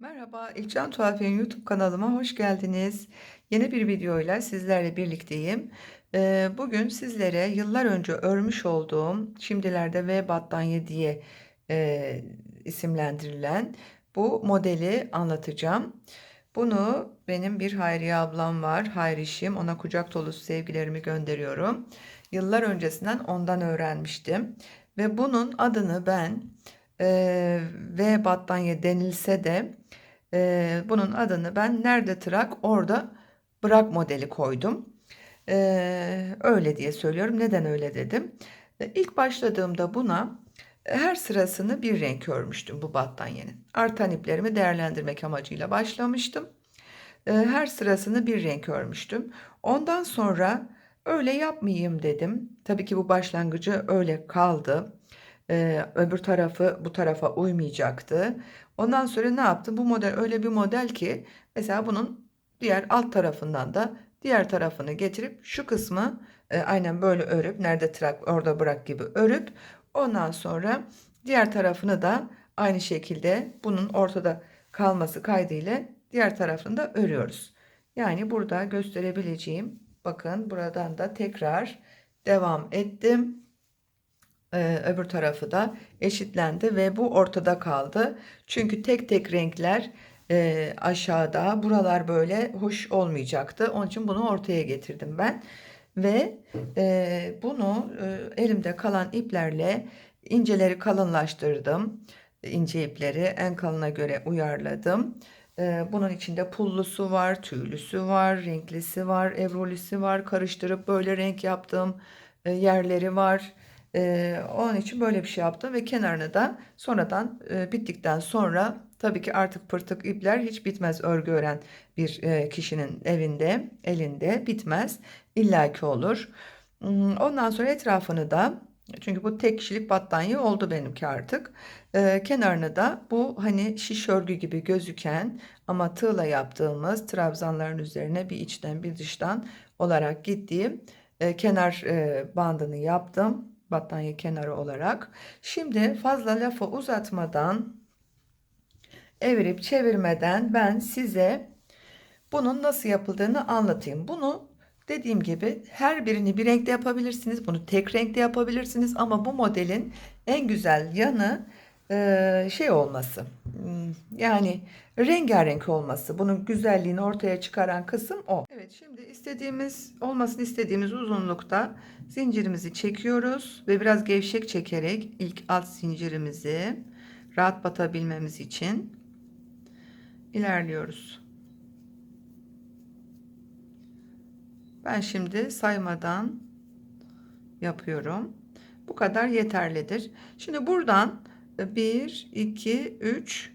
Merhaba, İlkcan Tuhafiye'nin YouTube kanalıma hoş geldiniz. Yeni bir videoyla sizlerle birlikteyim. Ee, bugün sizlere yıllar önce örmüş olduğum, şimdilerde V battaniye diye e, isimlendirilen bu modeli anlatacağım. Bunu benim bir Hayriye ablam var, Hayrişim. Ona kucak dolusu sevgilerimi gönderiyorum. Yıllar öncesinden ondan öğrenmiştim. Ve bunun adını ben e, V battaniye denilse de e, bunun adını ben nerede tırak orada bırak modeli koydum. E, öyle diye söylüyorum. Neden öyle dedim? E, ilk başladığımda buna her sırasını bir renk örmüştüm bu battaniyenin. Artan iplerimi değerlendirmek amacıyla başlamıştım. E, her sırasını bir renk örmüştüm. Ondan sonra öyle yapmayayım dedim. Tabii ki bu başlangıcı öyle kaldı. Ee, öbür tarafı bu tarafa uymayacaktı. Ondan sonra ne yaptım? Bu model öyle bir model ki mesela bunun diğer alt tarafından da diğer tarafını getirip şu kısmı e, aynen böyle örüp nerede trak orada bırak gibi örüp ondan sonra diğer tarafını da aynı şekilde bunun ortada kalması kaydıyla diğer tarafını da örüyoruz. Yani burada gösterebileceğim bakın buradan da tekrar devam ettim e, öbür tarafı da eşitlendi ve bu ortada kaldı. Çünkü tek tek renkler e, aşağıda buralar böyle hoş olmayacaktı. Onun için bunu ortaya getirdim ben. Ve e, bunu e, elimde kalan iplerle inceleri kalınlaştırdım. İnce ipleri en kalına göre uyarladım. E, bunun içinde pullusu var, tüylüsü var, renklisi var, evrolisi var. Karıştırıp böyle renk yaptığım e, yerleri var. Ee, onun için böyle bir şey yaptım ve kenarını da sonradan e, bittikten sonra tabii ki artık pırtık ipler hiç bitmez örgü ören bir e, kişinin evinde elinde bitmez illaki olur. Hmm, ondan sonra etrafını da çünkü bu tek kişilik battaniye oldu benimki artık. Ee, kenarını da bu hani şiş örgü gibi gözüken ama tığla yaptığımız trabzanların üzerine bir içten bir dıştan olarak gittiğim e, kenar e, bandını yaptım battaniye kenarı olarak. Şimdi fazla lafı uzatmadan evirip çevirmeden ben size bunun nasıl yapıldığını anlatayım. Bunu dediğim gibi her birini bir renkte yapabilirsiniz. Bunu tek renkte yapabilirsiniz ama bu modelin en güzel yanı şey olması. Yani rengarenk olması. Bunun güzelliğini ortaya çıkaran kısım o. Evet şimdi istediğimiz olmasını istediğimiz uzunlukta zincirimizi çekiyoruz ve biraz gevşek çekerek ilk alt zincirimizi rahat batabilmemiz için ilerliyoruz. Ben şimdi saymadan yapıyorum. Bu kadar yeterlidir. Şimdi buradan 1, 2, 3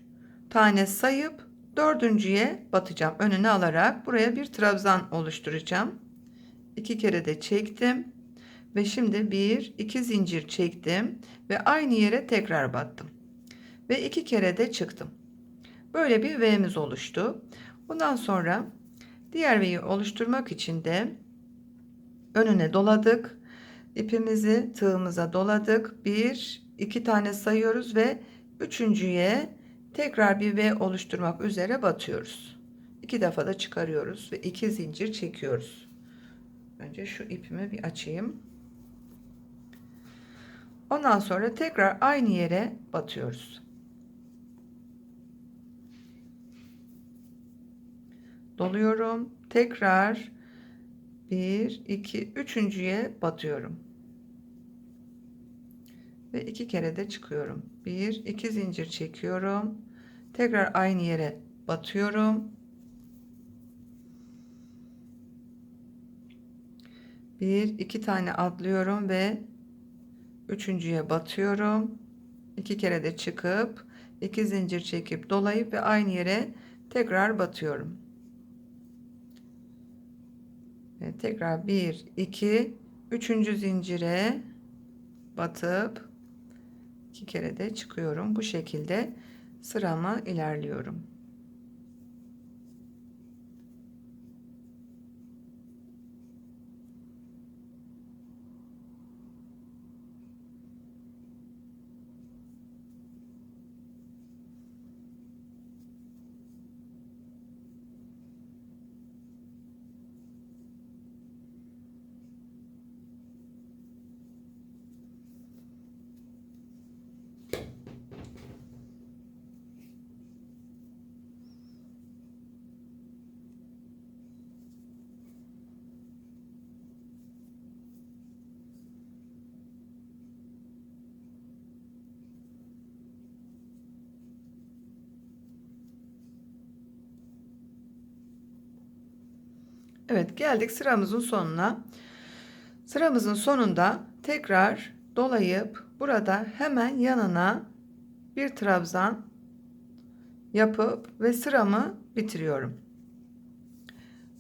tane sayıp dördüncüye batacağım. Önüne alarak buraya bir trabzan oluşturacağım. İki kere de çektim. Ve şimdi bir, iki zincir çektim. Ve aynı yere tekrar battım. Ve iki kere de çıktım. Böyle bir V'miz oluştu. Bundan sonra diğer V'yi oluşturmak için de önüne doladık. İpimizi tığımıza doladık. Bir, iki tane sayıyoruz ve üçüncüye tekrar bir V oluşturmak üzere batıyoruz. İki defa da çıkarıyoruz ve iki zincir çekiyoruz. Önce şu ipimi bir açayım. Ondan sonra tekrar aynı yere batıyoruz. Doluyorum. Tekrar bir, iki, üçüncüye batıyorum ve iki kere de çıkıyorum. Bir, iki zincir çekiyorum. Tekrar aynı yere batıyorum. Bir, iki tane atlıyorum ve üçüncüye batıyorum. İki kere de çıkıp iki zincir çekip dolayıp ve aynı yere tekrar batıyorum. Ve tekrar bir, iki, üçüncü zincire batıp iki kere de çıkıyorum. Bu şekilde sırama ilerliyorum. Evet geldik sıramızın sonuna. Sıramızın sonunda tekrar dolayıp burada hemen yanına bir trabzan yapıp ve sıramı bitiriyorum.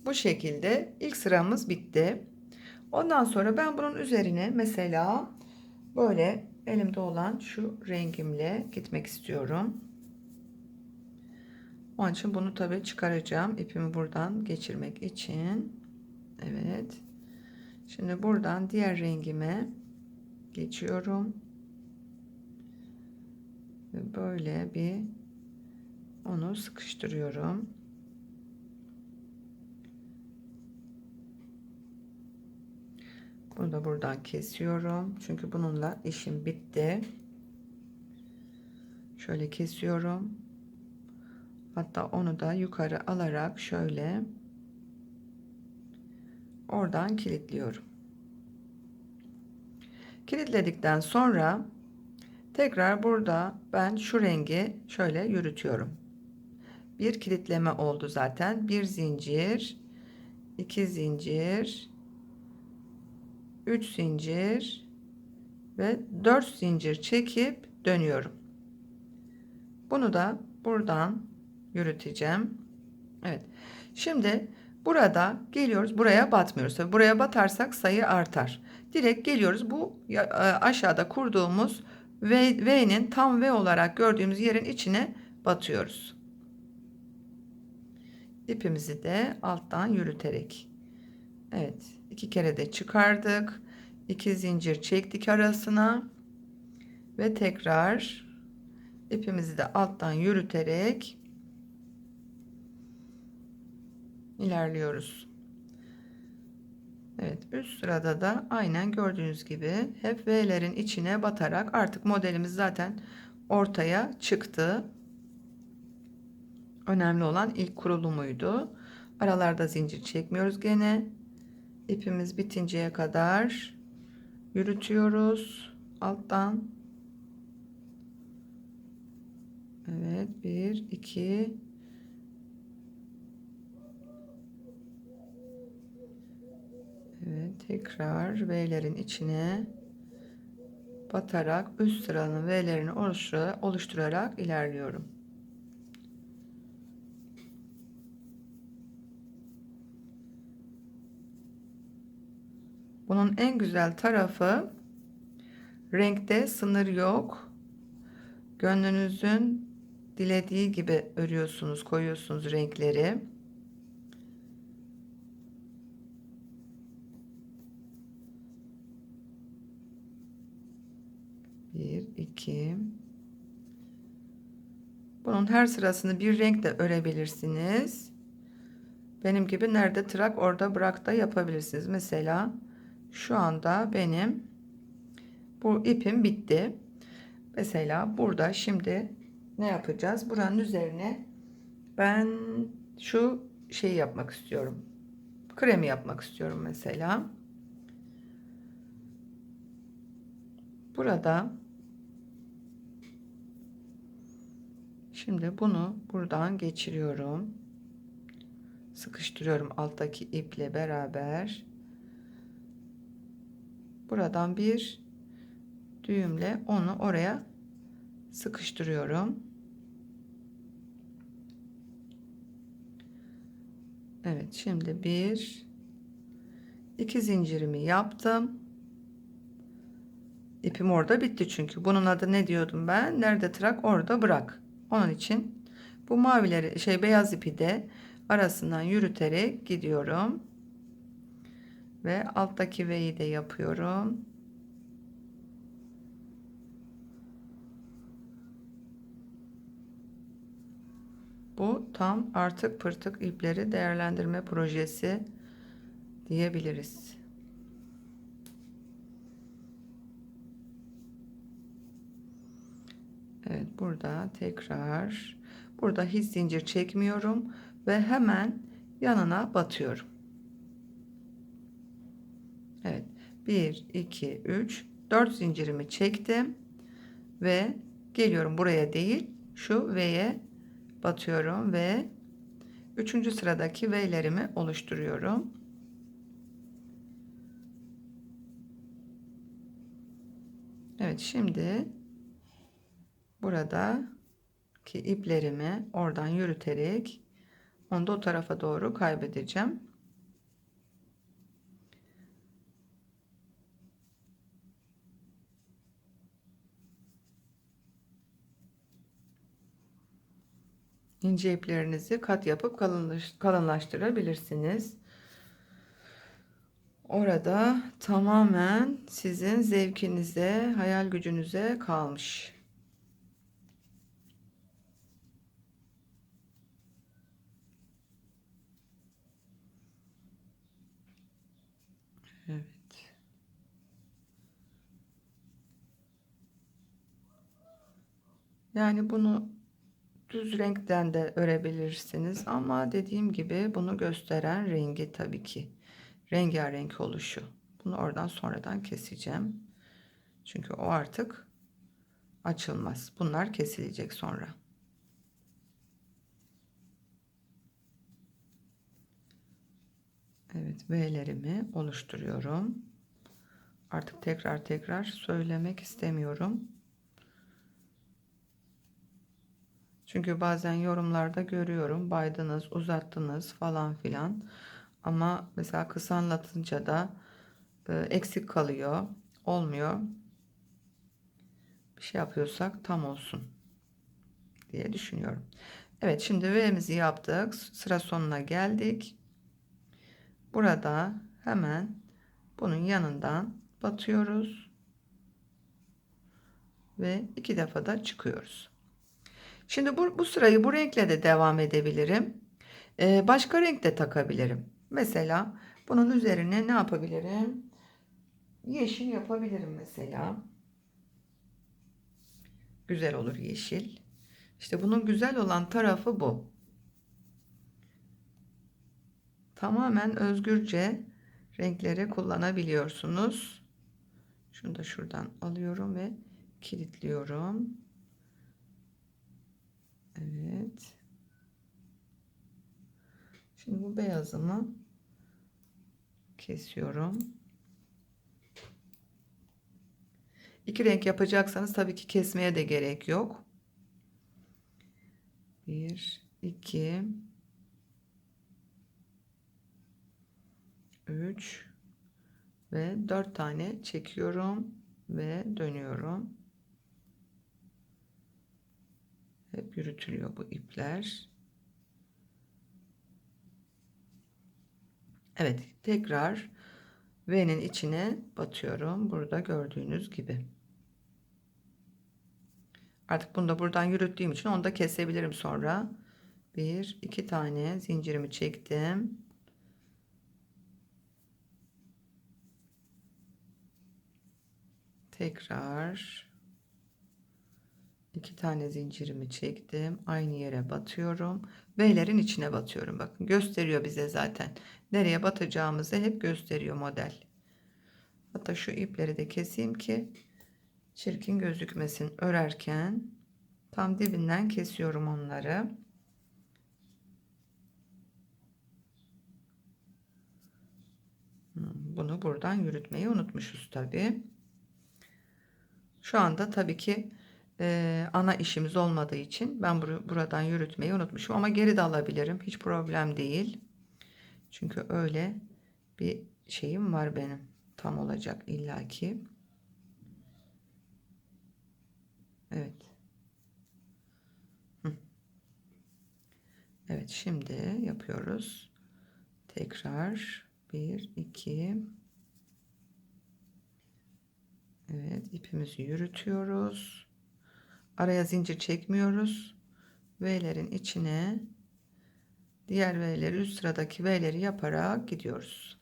Bu şekilde ilk sıramız bitti. Ondan sonra ben bunun üzerine mesela böyle elimde olan şu rengimle gitmek istiyorum. Onun için bunu tabi çıkaracağım. ipimi buradan geçirmek için. Evet. Şimdi buradan diğer rengime geçiyorum. Ve böyle bir onu sıkıştırıyorum. Bunu da buradan kesiyorum. Çünkü bununla işim bitti. Şöyle kesiyorum. Hatta onu da yukarı alarak şöyle oradan kilitliyorum. Kilitledikten sonra tekrar burada ben şu rengi şöyle yürütüyorum. Bir kilitleme oldu zaten. Bir zincir, iki zincir, üç zincir ve dört zincir çekip dönüyorum. Bunu da buradan yürüteceğim. Evet. Şimdi burada geliyoruz. Buraya batmıyoruz. Tabii buraya batarsak sayı artar. Direkt geliyoruz. Bu e, aşağıda kurduğumuz V'nin tam V olarak gördüğümüz yerin içine batıyoruz. İpimizi de alttan yürüterek. Evet. iki kere de çıkardık. iki zincir çektik arasına. Ve tekrar ipimizi de alttan yürüterek ilerliyoruz. Evet üst sırada da aynen gördüğünüz gibi hep V'lerin içine batarak artık modelimiz zaten ortaya çıktı. Önemli olan ilk kurulumuydu. Aralarda zincir çekmiyoruz gene. İpimiz bitinceye kadar yürütüyoruz alttan. Evet 1 2 Evet, tekrar V'lerin içine batarak üst sıranın V'lerini oluşturarak ilerliyorum. Bunun en güzel tarafı renkte sınır yok. Gönlünüzün dilediği gibi örüyorsunuz, koyuyorsunuz renkleri. Bir, iki. Bunun her sırasını bir renkle örebilirsiniz. Benim gibi nerede tırak orada bırak da yapabilirsiniz. Mesela şu anda benim bu ipim bitti. Mesela burada şimdi ne yapacağız? Buranın üzerine ben şu şeyi yapmak istiyorum. Kremi yapmak istiyorum mesela. Burada Şimdi bunu buradan geçiriyorum. Sıkıştırıyorum alttaki iple beraber. Buradan bir düğümle onu oraya sıkıştırıyorum. Evet şimdi bir iki zincirimi yaptım. İpim orada bitti çünkü. Bunun adı ne diyordum ben? Nerede tırak orada bırak. Onun için bu mavileri şey beyaz ipi de arasından yürüterek gidiyorum. Ve alttaki V'yi de yapıyorum. Bu tam artık pırtık ipleri değerlendirme projesi diyebiliriz. Evet burada tekrar burada hiç zincir çekmiyorum ve hemen yanına batıyorum. Evet 1 2 3 4 zincirimi çektim ve geliyorum buraya değil şu V'ye batıyorum ve 3. sıradaki V'lerimi oluşturuyorum. Evet şimdi buradaki iplerimi oradan yürüterek onu da o tarafa doğru kaybedeceğim. ince iplerinizi kat yapıp kalınlaş, kalınlaştırabilirsiniz. Orada tamamen sizin zevkinize, hayal gücünüze kalmış. Evet. Yani bunu düz renkten de örebilirsiniz ama dediğim gibi bunu gösteren rengi tabii ki rengarenk oluşu. Bunu oradan sonradan keseceğim. Çünkü o artık açılmaz. Bunlar kesilecek sonra. Evet V'lerimi oluşturuyorum. Artık tekrar tekrar söylemek istemiyorum. Çünkü bazen yorumlarda görüyorum baydınız, uzattınız falan filan. Ama mesela kısa anlatınca da e, eksik kalıyor. Olmuyor. Bir şey yapıyorsak tam olsun diye düşünüyorum. Evet şimdi V'mizi yaptık. Sıra sonuna geldik. Burada hemen bunun yanından batıyoruz. Ve iki defa da çıkıyoruz. Şimdi bu, bu sırayı bu renkle de devam edebilirim. Ee, başka renk de takabilirim. Mesela bunun üzerine ne yapabilirim? Yeşil yapabilirim mesela. Güzel olur yeşil. İşte bunun güzel olan tarafı bu. Tamamen özgürce renkleri kullanabiliyorsunuz. Şunu da şuradan alıyorum ve kilitliyorum. Evet. Şimdi bu beyazımı kesiyorum. İki renk yapacaksanız tabii ki kesmeye de gerek yok. Bir, iki, üç ve dört tane çekiyorum ve dönüyorum. Hep yürütülüyor bu ipler. Evet tekrar V'nin içine batıyorum. Burada gördüğünüz gibi. Artık bunu da buradan yürüttüğüm için onu da kesebilirim sonra. Bir, iki tane zincirimi çektim. Tekrar iki tane zincirimi çektim. Aynı yere batıyorum. V'lerin içine batıyorum. Bakın gösteriyor bize zaten. Nereye batacağımızı hep gösteriyor model. Hatta şu ipleri de keseyim ki çirkin gözükmesin. Örerken tam dibinden kesiyorum onları. Hmm, bunu buradan yürütmeyi unutmuşuz tabi. Şu anda tabii ki e, ana işimiz olmadığı için ben bur buradan yürütmeyi unutmuşum ama geri de alabilirim. Hiç problem değil. Çünkü öyle bir şeyim var benim. Tam olacak illaki. Evet. Evet şimdi yapıyoruz. Tekrar 1 2 Evet ipimizi yürütüyoruz. Araya zincir çekmiyoruz. V'lerin içine diğer V'leri üst sıradaki V'leri yaparak gidiyoruz.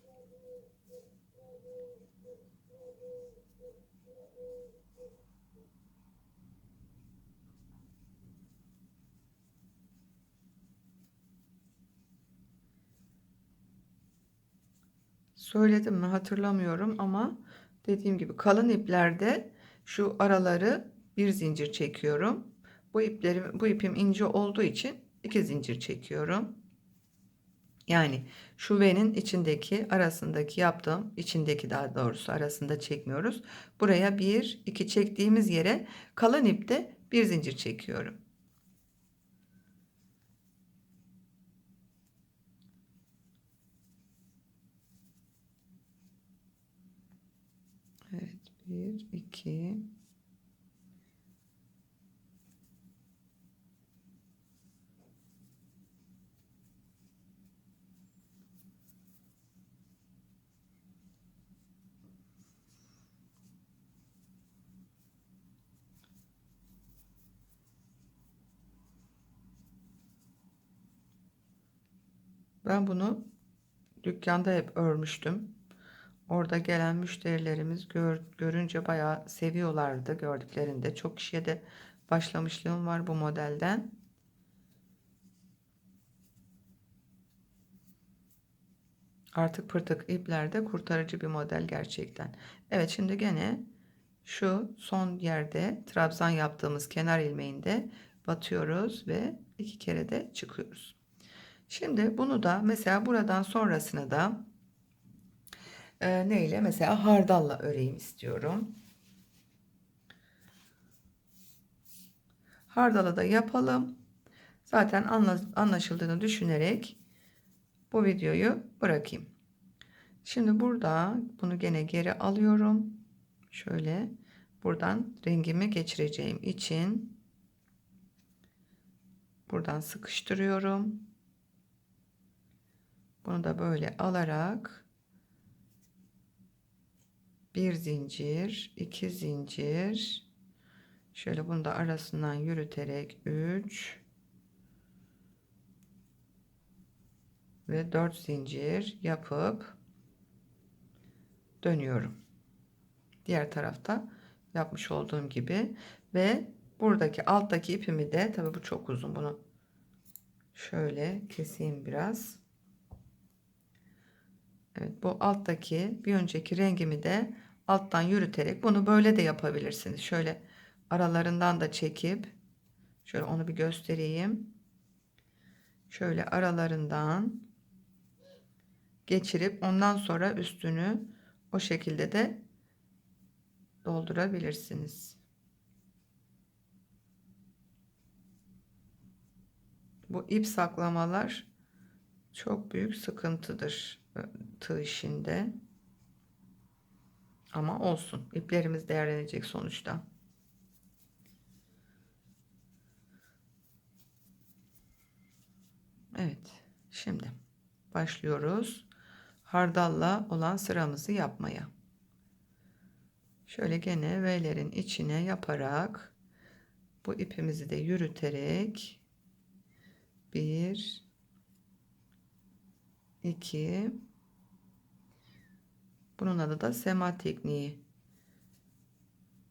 Söyledim mi hatırlamıyorum ama dediğim gibi kalın iplerde şu araları bir zincir çekiyorum. Bu iplerim bu ipim ince olduğu için iki zincir çekiyorum. Yani şu V'nin içindeki arasındaki yaptığım içindeki daha doğrusu arasında çekmiyoruz. Buraya bir iki çektiğimiz yere kalan ipte bir zincir çekiyorum. Evet bir iki Ben bunu dükkanda hep örmüştüm. Orada gelen müşterilerimiz gör, görünce bayağı seviyorlardı gördüklerinde. Çok kişiye de başlamışlığım var bu modelden. Artık pırtık iplerde kurtarıcı bir model gerçekten. Evet şimdi gene şu son yerde trabzan yaptığımız kenar ilmeğinde batıyoruz ve iki kere de çıkıyoruz. Şimdi bunu da mesela buradan sonrasını da e, neyle mesela hardalla öreyim istiyorum. Hardalı da yapalım. Zaten anlaşıldığını düşünerek bu videoyu bırakayım. Şimdi burada bunu gene geri alıyorum. Şöyle buradan rengimi geçireceğim için buradan sıkıştırıyorum. Bunu da böyle alarak bir zincir, iki zincir, şöyle bunu da arasından yürüterek 3 ve 4 zincir yapıp dönüyorum. Diğer tarafta yapmış olduğum gibi ve buradaki alttaki ipimi de tabi bu çok uzun bunu şöyle keseyim biraz. Evet bu alttaki bir önceki rengimi de alttan yürüterek bunu böyle de yapabilirsiniz. Şöyle aralarından da çekip şöyle onu bir göstereyim. Şöyle aralarından geçirip ondan sonra üstünü o şekilde de doldurabilirsiniz. Bu ip saklamalar çok büyük sıkıntıdır tığ işinde. Ama olsun. İplerimiz değerlenecek sonuçta. Evet. Şimdi başlıyoruz. Hardalla olan sıramızı yapmaya. Şöyle gene V'lerin içine yaparak bu ipimizi de yürüterek bir 2 bunun adı da sema tekniği.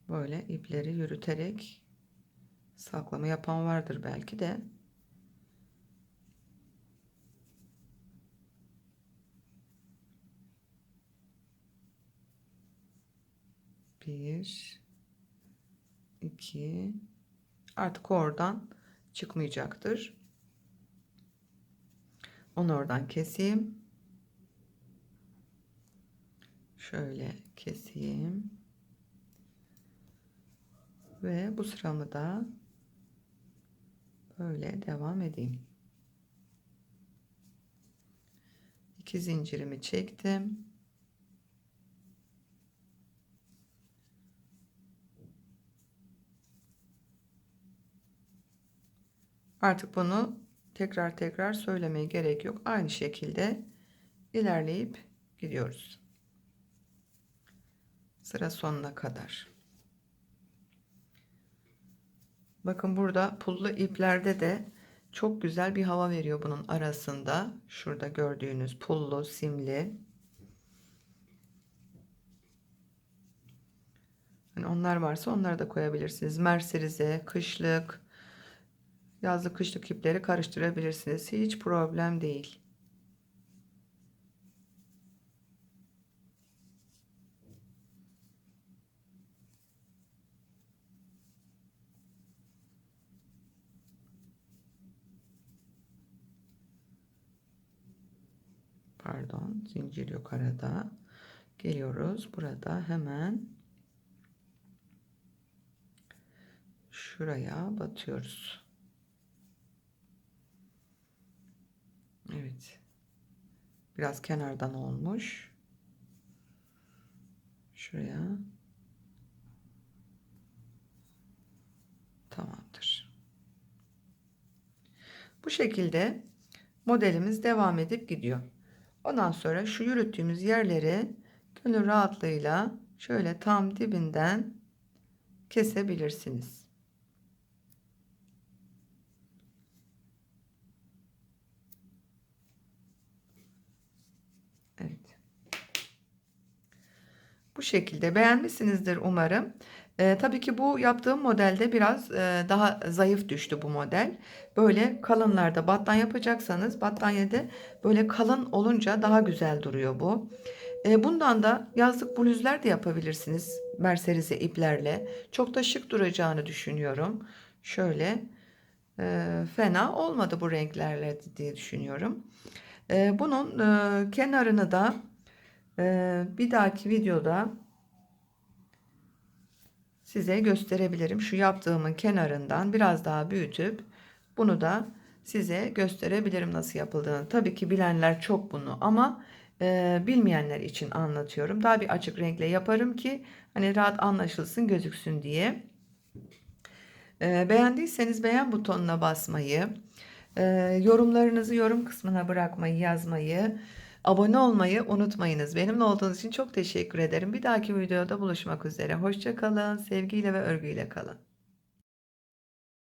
Böyle ipleri yürüterek saklama yapan vardır belki de. Bir iki. Artık oradan çıkmayacaktır onu oradan keseyim. Şöyle keseyim. Ve bu sıramı da böyle devam edeyim. İki zincirimi çektim. Artık bunu tekrar tekrar söylemeye gerek yok. Aynı şekilde ilerleyip gidiyoruz. Sıra sonuna kadar. Bakın burada pullu iplerde de çok güzel bir hava veriyor bunun arasında. Şurada gördüğünüz pullu, simli. Yani onlar varsa onları da koyabilirsiniz. Merserize, kışlık, yazlık kışlık ipleri karıştırabilirsiniz. Hiç problem değil. pardon zincir yok arada geliyoruz burada hemen şuraya batıyoruz Evet. Biraz kenardan olmuş. Şuraya. Tamamdır. Bu şekilde modelimiz devam edip gidiyor. Ondan sonra şu yürüttüğümüz yerleri gönül rahatlığıyla şöyle tam dibinden kesebilirsiniz. Evet. Bu şekilde beğenmişsinizdir umarım. Ee, tabii ki bu yaptığım modelde biraz e, daha zayıf düştü bu model. Böyle kalınlarda battan yapacaksanız battaniyede böyle kalın olunca daha güzel duruyor bu. E, bundan da yazlık bluzlar da yapabilirsiniz merserize iplerle. Çok da şık duracağını düşünüyorum. Şöyle e, fena olmadı bu renklerle diye düşünüyorum. E, bunun e, kenarını da e, bir dahaki videoda size gösterebilirim. Şu yaptığımın kenarından biraz daha büyütüp bunu da size gösterebilirim nasıl yapıldığını. Tabii ki bilenler çok bunu ama e, bilmeyenler için anlatıyorum. Daha bir açık renkle yaparım ki hani rahat anlaşılsın gözüksün diye. E, beğendiyseniz beğen butonuna basmayı, e, yorumlarınızı yorum kısmına bırakmayı, yazmayı, abone olmayı unutmayınız. Benimle olduğunuz için çok teşekkür ederim. Bir dahaki videoda buluşmak üzere. Hoşçakalın, sevgiyle ve örgüyle kalın.